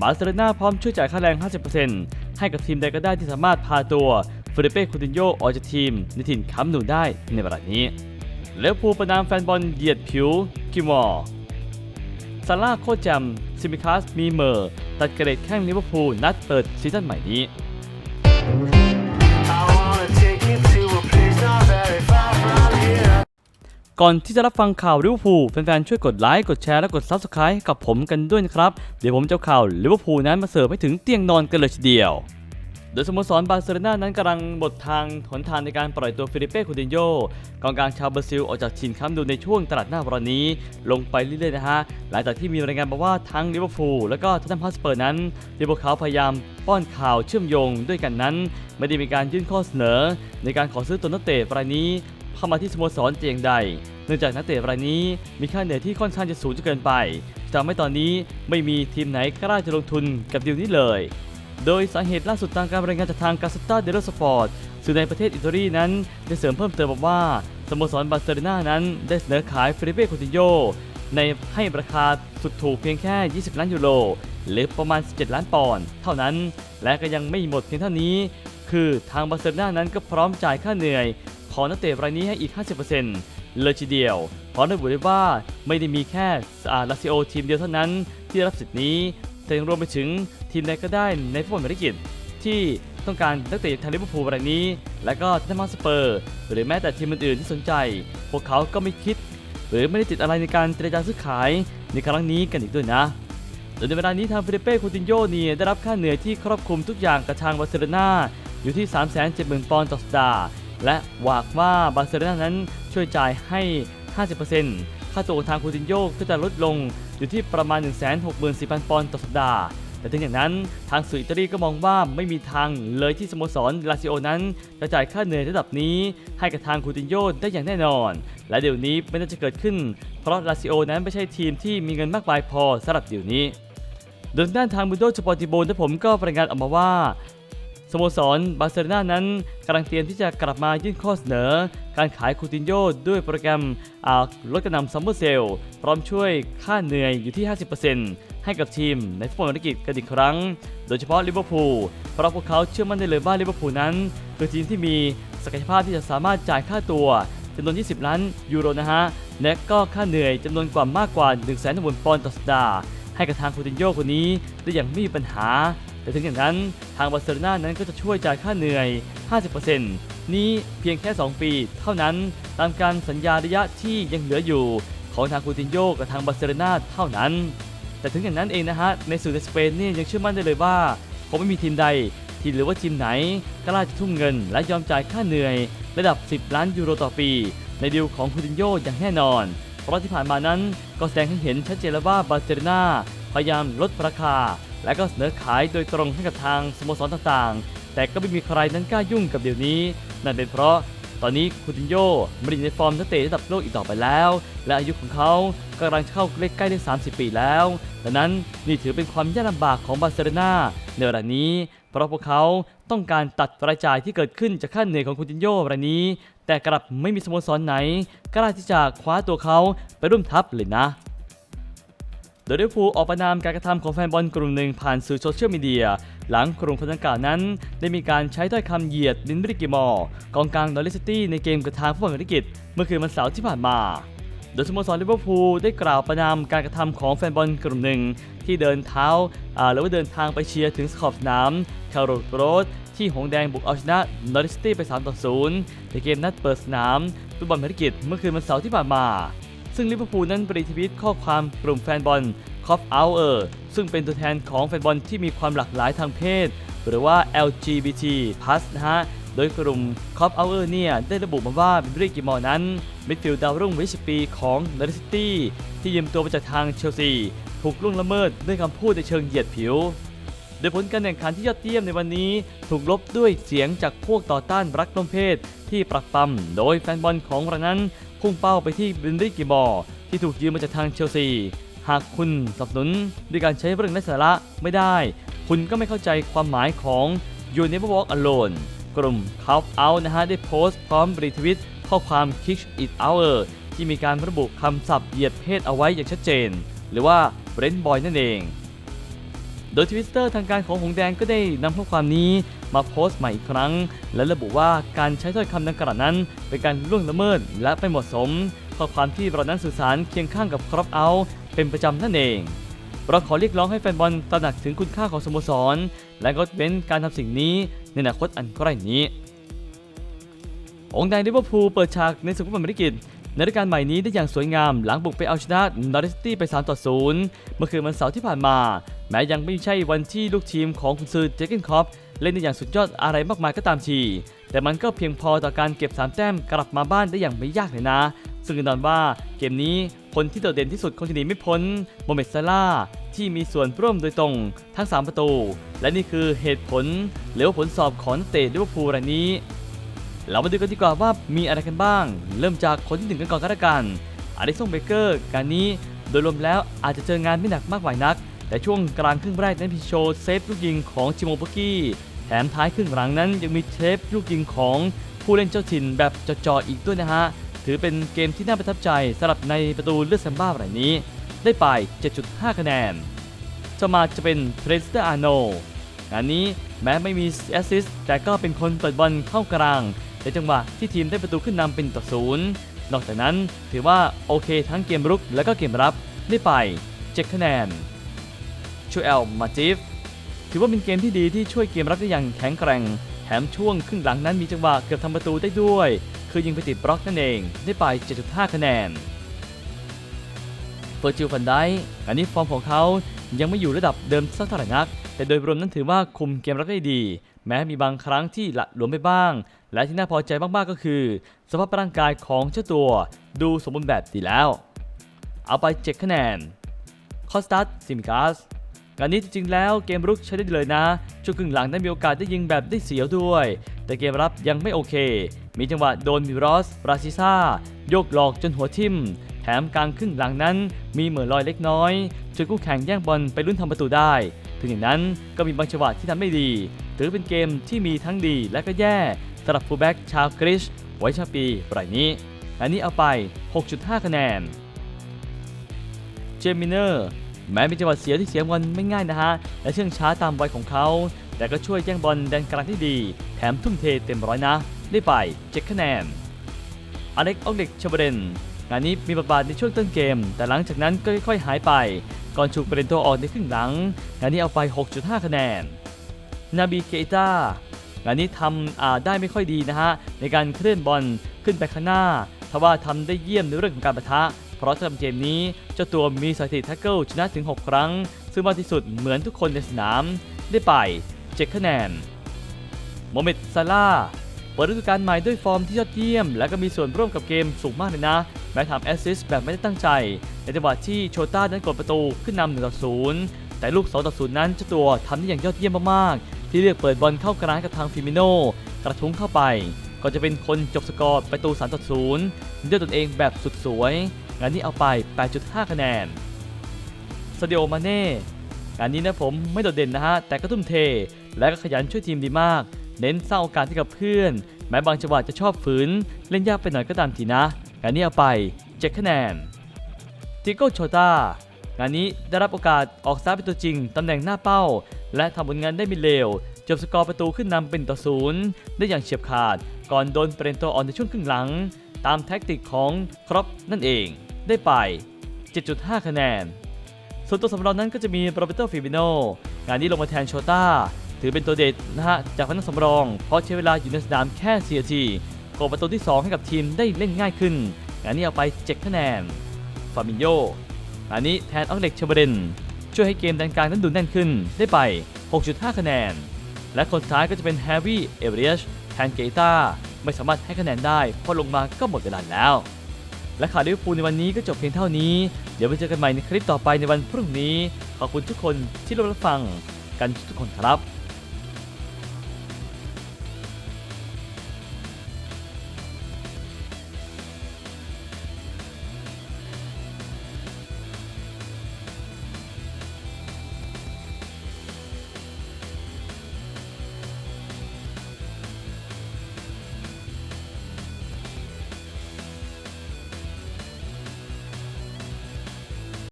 บาร์เซโลนาพร้อมช่วยจ่ายค่าแรง 50%ให้กับทีมใดก็ได้ที่สามารถพาตัวฟิลิเป้คูตินโยออกจากทีมในถิ่นคัมป์นูได้ในเวลานี้แล้วพูประนามแฟนบอลเหยียดผิวกิมอร์ซาร่าโคตรแจมซิมิคัสมีเมอร์ ตัดเกรดแข้งลิเวอร์พูลนัดเปิดซีซั่นใหม่นี้ ก่อนที่จะรับฟังข่าวลิเวอร์พูลแฟนๆช่วยกดไลค์กดแชร์และกด Subscribe ให้กับผมกันด้วยนะครับ เดี๋ยวผมจะข่าวลิเวอร์พูลนั้นมาเสิร์ฟให้ถึงเตียงนอนกันเลยทีเดียวโดยสโมสรบาร์เซโลนานั้นกำลังบททางหนทางในการปล่อยตัวฟิลิเป้คูตินโยกองกลางชาวบราซิลออกจากทีมคัมป์นูในช่วงตลาดหน้าวันนี้ ลงไปเรื่อยๆนะฮะ หลังจากที่มีรายงานมาว่าทั้งลิเวอร์พูลและก็ทัตแนมฮอตสเปอร์นั้นที่พวกเขาพยายามป้อนข่าวเชื่อมโยงด้วยกันนั้น ไม่ได้มีการยื่นข้อเสนอ ในการขอซื้อตัวนักเตะรายนี้ เข้ามาที่สโมสรเจียงใด เนื่องจากนักเตะรายนี้มีค่าเหนื่อยที่ค่อนข้างจะสูงจนเกินไปทำให้ตอนนี้ไม่มีทีมไหนกล้าจะลงทุนกับดีลนี้เลย โดยสาเหตุล่าสุดตามการรายงานจากทางกาสตาเดลสปอร์ตสื่อในประเทศอิตาลีนั้นได้เสริมเพิ่มเติมบอกว่าสโมสรบาร์เซโลนานั้นได้เสนอขายเฟิลิเป้คูตินโยในให้ราคาสุดถูกเพียงแค่ 20 ล้านยูโรหรือประมาณ 17 ล้านปอนด์เท่านั้น และก็ยังไม่หมดเพียงเท่านี้ คือทางบาร์เซโลนานั้นก็พร้อมจ่ายค่าเหนื่อย ของนักเตะรายนี้ให้อีก 50%เลยทีเดียวเพราะระบุได้ว่าไม่ได้มีแค่อาลาซิโอทีมเดียวเท่านั้น ที่ได้รับสิทธิ์นี้ แต่ยังรวมไปถึงทีมใดก็ได้ในฟุตบอลเมริกันที่ต้องการนักเตะทางลิเวอร์พูลรายนี้ และก็ทันมาสเปอร์ หรือแม้แต่ทีมอื่นๆที่สนใจ พวกเขาก็ไม่คิด หรือไม่ได้ติดอะไรในการเจรจาซื้อขายในครั้งนี้กันอีกด้วยนะโดยในเวลานี้ทางฟิลิเป้คูตินโยเนี่ยได้รับค่าเหนื่อยที่ครอบคลุมทุกอย่างกับทางบาร์เซโลนาอยู่ที่ 370,000 ปอนด์ต่อสัปดาห์ และหวังว่าบาร์เซโลนานั้นช่วยจ่ายให้ 50%ค่าตัวของทางคูตินโยก็จะลดลงอยู่ที่ประมาณ 164,000 ปอนด์ต่อสัปดาห์ แต่ถึงอย่างนั้นทางสื่ออิตาลีก็มองว่าไม่มีทางเลยที่สโมสรลาซิโอนั้น จะจ่ายค่าเหนื่อยระดับนี้ให้กับทางคูตินโยได้อย่างแน่นอน และเดี๋ยวนี้ไม่น่าจะเกิดขึ้น เพราะลาซิโอนั้นไม่ใช่ทีมที่มีเงินมากมายพอสำหรับเดี๋ยวนี้โดยด้านทางบุนโดสปอร์ติโบนะผมก็รายงานออกมาว่า สโมสรบาร์เซโลนานั้นกำลังเตรียมที่จะกลับมายื่นข้อเสนอ การขายคูตินโยด้วยโปรแกรมอ่าลดกระนำซัมเมอร์เซลพร้อมช่วยค่าเหนื่อยอยู่ที่ 50%ให้กับทีมในฟุตบอลอังกฤษกันอีกครั้ง โดยเฉพาะลิเวอร์พูลเพราะพวกเขาเชื่อมั่นได้เลยว่าลิเวอร์พูลนั้นคือทีมที่มีศักยภาพที่จะสามารถจ่ายค่าตัวจำนวน 20 ล้านยูโรนะฮะและก็ค่าเหนื่อยจำนวนกว่ามากกว่า1 0 0 0 0 0ปอนด์ต่อสัปดาห์ให้กับทางคูตินโยคนนี้ได้อย่างไม่มีปัญหา แต่ถึงอย่างนั้นทางบาร์เซโลนานั้นก็จะช่วยจ่ายค่าเหนื่อย 50%นี้เพียงแค่ 2 ปี เท่านั้นตามการสัญญาระยะที่ยังเหลืออยู่ ของทางคูตินโยกับทางบาร์เซโลนาเท่านั้น แต่ถึงอย่างนั้นเองนะฮะในสื่อในสเปนนี่ยังเชื่อมั่นได้เลยว่าคงไม่มีทีมใดที่หรือว่าทีมไหนกล้าจะทุ่มเงิน และยอมจ่ายค่าเหนื่อย ระดับ 10 ล้านยูโรต่อปี ในดีลของคูตินโยอย่างแน่นอน เพราะที่ผ่านมานั้นก็แสดงให้เห็นชัดเจนแล้วว่าบาร์เซโลนาพยายามลดราคา และก็เสนอขายโดยตรงให้กับทางสโมสรต่างๆ แต่ก็ไม่มีใครนั้นกล้ายุ่งกับเดี๋ยวนี้ นั่นเป็นเพราะตอนนี้คูตินโยไม่ได้อยู่ในฟอร์มนักเตะระดับโลกอีกต่อไปแล้ว และอายุของเขากำลังจะเข้าใกล้ๆได้30 ปีแล้วดังนั้นนี่ถือเป็นความยากลำบากของบาร์เซโลนาในเวลานี้ เพราะพวกเขาต้องการตัดรายจ่ายที่เกิดขึ้นจากค่าเหนื่อยของคูตินโยรายนี้ แต่กลับไม่มีสโมสรไหนกล้าที่จะคว้าตัวเขาไปร่วมทัพเลยนะ โดยลิเวอร์พูลออกประนามการกระทำของแฟนบอลกลุ่มหนึ่งผ่านสื่อโซเชียลมีเดีย หลังกลุ่มคนดังกล่าวนั้น ได้มีการใช้ถ้อยคำเหยียดลินบริกิมอร์กองกลางนอริสตี้ในเกมกับทางฟุตบอลอังกฤษเมื่อคืนวันเสาร์ที่ผ่านมาโดยสโมสรลิเวอร์พูลได้กล่าวประนามการกระทำของแฟนบอลกลุ่มหนึ่ง ที่เดินเท้าหรือว่าเดินทางไปเชียร์ถึงสขอบสนามคาร์โรโรดที่หงแดงบุกเอาชนะนอริสตี้ไป 3 ต่อ 0 ในเกมนัดเปิดสนามฟุตบอลอังกฤษเมื่อคืนวันเสาร์ที่ผ่านมา ซึ่งลิเวอร์พูลนั้นปริทวิตข้อความกลุ่มแฟนบอลคอฟเอาเออร์ซึ่งเป็นตัวแทนของแฟนบอลที่มีความหลากหลายทางเพศ หรือว่า LGBT+ นะฮะโดยกลุ่มคอฟเอาเออร์เนี่ย ได้ระบุมาว่าบิบริกิมอร์นั้นมิดฟิลด์ดาวรุ่งวัย10 ปีของเนอริตี้ที่ยืมตัวมาจากทางเชลซี ถูกล่วงละเมิดด้วยคำพูดในเชิงเหยียดผิว โดยผลการแข่งขันที่ยอดเยี่ยมในวันนี้ ถูกลบด้วยเสียงจากพวกต่อต้านรักร่วมเพศที่ปรักปรำโดยแฟนบอลของเรานั้น พุ่งเป้าไปที่บินริกิมอร์ที่ถูกยืมมาจากทางเชลซี หากคุณสนับสนุนด้วยการใช้เรื่องไร้สาระไม่ได้ คุณก็ไม่เข้าใจความหมายของ You Never Walk Alone กลุ่ม Call Out นะฮะได้โพสต์พร้อมรีทวิตข้อความ Kick It Out ที่มีการระบุคำศัพท์เหยียดเพศเอาไว้อย่างชัดเจน หรือว่า Brent Boy นั่นเอง โดยทวิตเตอร์ทางการของหงแดงก็ได้นำข้อความนี้มาโพสต์ใหม่อีกครั้ง และระบุว่าการใช้ถ้อยคำดังกล่าวนั้น เป็นการล่วงละเมิดและไม่เหมาะสม ข้อความที่เรานั้นสื่อสารเคียงข้างกับครอปเอาเป็นประจำนั่นเองเราขอเรียกร้องให้แฟนบอลตระหนักถึงคุณค่าของสโมสร และงดเว้นการทำสิ่งนี้ในอนาคตอันใกล้นี้ องค์แดงลิเวอร์พูลเปิดฉากในศึกฟุตบอลอเมริกันในฤดูกาลใหม่นี้ได้อย่างสวยงามหลังบุกไปเอาชนะนอริสตี้ไป 3 ต่อ 0 เมื่อคืนวันเสาร์ที่ผ่านมา แม้ยังไม่ใช่วันที่ลูกทีมของคุณซือเจเกนคอปเล่นได้อย่างสุดยอดอะไรมากมายก็ตามที แต่มันก็เพียงพอต่อการเก็บ 3 แต้มกลับมาบ้านได้อย่างไม่ยากเลยนะ ซึ่งแน่นอนว่าเกมนี้คนที่โดดเด่นที่สุดคงจะหนีไม่พ้นโมเมดซาลาที่มีส่วนร่วมโดยตรงทั้ง 3 ประตู และนี่คือเหตุผลหรือผลสอบของเตะลิเวอร์พูลรายนี้ เรามาดูกันดีกว่าว่ามีอะไรกันบ้าง เริ่มจากคนที่หนึ่งกันก่อนก็แล้วกันอาริสันเบเกอร์การนี้โดยรวมแล้วอาจจะเจองานไม่หนักมากมายนัก แต่ช่วงกลางครึ่งแรกนั้นพิโชว์เซฟลูกยิงของจิโมบุกี้แถมท้ายครึ่งหลังนั้นยังมีเซฟลูกยิงของผู้เล่นเจ้าถิ่นแบบจ่อๆอีกด้วยนะฮะ ถือเป็นเกมที่น่าประทับใจสำหรับในประตูเลือดแซมบ้ารายนี้ ได้ไป 7.5 คะแนนจะมาจะเป็นเทรสเตอร์อาโนงานนี้แม้ไม่มีแอสซิสแต่ก็เป็นคนเปิดบอลเข้ากลาง ในจังหวะที่ทีมได้ประตูขึ้นนำเป็นต่อศูนย์นอกจากนั้นถือว่าโอเคทั้งเกมรุกและก็เกมรับได้ไป 7 คะแนน ชูเอลมาจิฟถือว่าเป็นเกมที่ดีที่ช่วยเกมรับได้อย่างแข็งแกร่ง แถมช่วงครึ่งหลังนั้นมีจังหวะเกือบทำประตูได้ด้วย คือยิงไปติดบล็อกนั่นเองได้ไป 7.5 คะแนนเฟอร์จิลฟันได้อันนี้ฟอร์มของเขายังไม่อยู่ระดับเดิมสักเท่าไหร่นัก แต่โดยรวมนั้นถือว่าคุมเกมรับได้ดี แม้มีบางครั้งที่ละหลวมไปบ้าง และที่น่าพอใจมากๆก็คือ สภาพร่างกายของเจ้าตัวดูสมบูรณ์แบบดีแล้ว เอาไป7คะแนน คอสตัสซิมิกาส งานนี้จริงๆแล้วเกมรุกใช้ได้เลยนะ ช่วงครึ่งหลังได้มีโอกาสได้ยิงแบบได้เสียวด้วย แต่เกมรับยังไม่โอเค มีจังหวะโดนมิรอสราซิซ่า โยกหลอกจนหัวทิ่ม แถมกลางครึ่งหลังนั้น มีเหมือนลอยเล็กน้อยจนคู่แข่งแย่งบอลไปลุ้นทำประตูได้ ถึงอย่างนั้นก็มีบางจังหวะที่ทำไม่ดี ถือเป็นเกมที่มีทั้งดีและก็แย่สำหรับฟูลแบ็กชาวกรีชไว้ชาปีรายนี้อันนี้เอาไป 6.5 คะแนน เจมิเนอร์ แม้เป็นจังหวะเสียที่เสียบอลไม่ง่ายนะฮะ และเชื่องช้าตามวัยของเขา แต่ก็ช่วยแย่งบอลแดนกลางที่ดี แถมทุ่มเทเต็มร้อยนะ ได้ไป7คะแนน อเล็กออกเด็กชาเบเรนงานนี้มีบทบาทในช่วงต้นเกม แต่หลังจากนั้นก็ค่อยๆหายไป ก่อนถูกเปลี่ยนตัวออกในครึ่งหลัง งานนี้เอาไป 6.5 คะแนน นาบีเกต้างานนี้ทำได้ไม่ค่อยดีนะฮะ ในการเคลื่อนบอลขึ้นไปข้างหน้าทว่าทำได้เยี่ยมในเรื่องของการปะทะ เพราะสำหรับเกมนี้เจ้าตัวมีสถิติแท็กเกิลชนะถึง 6 ครั้ง ซึ่งมากที่สุดเหมือนทุกคนในสนาม ได้ไป7คะแนนโมเมดซาลาเปิดฤดูกาลใหม่ด้วยฟอร์มที่ยอดเยี่ยม และก็มีส่วนร่วมกับเกมสูงมากเลยนะ แม้ทำแอสซิสต์แบบไม่ได้ตั้งใจ ในจังหวะที่โชต้านั้นกดประตูขึ้นนำหนึ่งต่อศูนย์แต่ลูก2ต่อศูนย์นั้นเจ้าตัวทำได้อย่างยอดเยี่ยมมากๆ ที่เลือกเปิดบอลเข้ากลางกับทางฟิมิโนกระทุ้งเข้าไปก่อนจะเป็นคนจบสกอร์ประตู3ต่อ0ด้วยตนเองแบบสุดสวย งานนี้เอาไป 8.5 คะแนนสเดียมาเน่งานนี้นะผมไม่โดดเด่นนะฮะ แต่ก็ทุ่มเท และก็ขยันช่วยทีมดีมาก เน้นสร้างโอกาสให้กับเพื่อน แม้บางจังหวะจะชอบฝืน เล่นยากไปหน่อยก็ตามทีนะ งานนี้เอาไป 7 คะแนนติโก้โชตางานนี้ได้รับโอกาสออกซ้ายเป็นตัวจริง ตำแหน่งหน้าเป้า และทำผลงานได้ไม่เลวจบสกอร์ประตูขึ้นนำเป็นต่อศูนย์ได้อย่างเฉียบขาด ก่อนโดนเปลี่ยนตัวอ่อนในช่วงครึ่งหลัง ตามแท็กติกของครอปนั่นเอง ได้ไป 7.5 คะแนน ส่วนตัวสำรองนั้นก็จะมีโรเบโตฟิบิโน งานนี้ลงมาแทนโชต้า ถือเป็นตัวเด็ดนะฮะ จากพนักสำรอง เพราะใช้เวลาอยู่ในสนามแค่4นาทีกดประตูที่ 2 ให้กับทีมได้เล่นง่ายขึ้น งานนี้เอาไป 7 คะแนน ฟามิโยงานนี้แทนออกเด็กเชเบเรนช่วยให้เกมแดนกลางนั้นดูแน่นขึ้นได้ไป 6.5 คะแนน และคนสุดท้ายก็จะเป็นแฮร์วี่ เอเวอเรชแทนเกตาไม่สามารถให้คะแนนได้เพราะลงมาก็หมดเวลาแล้ว และข่าวลิเวอร์พูลในวันนี้ก็จบเพียงเท่านี้ เดี๋ยวไปเจอกันใหม่ในคลิปต่อไปในวันพรุ่งนี้ ขอบคุณทุกคนที่รับฟังกันทุกคนครับ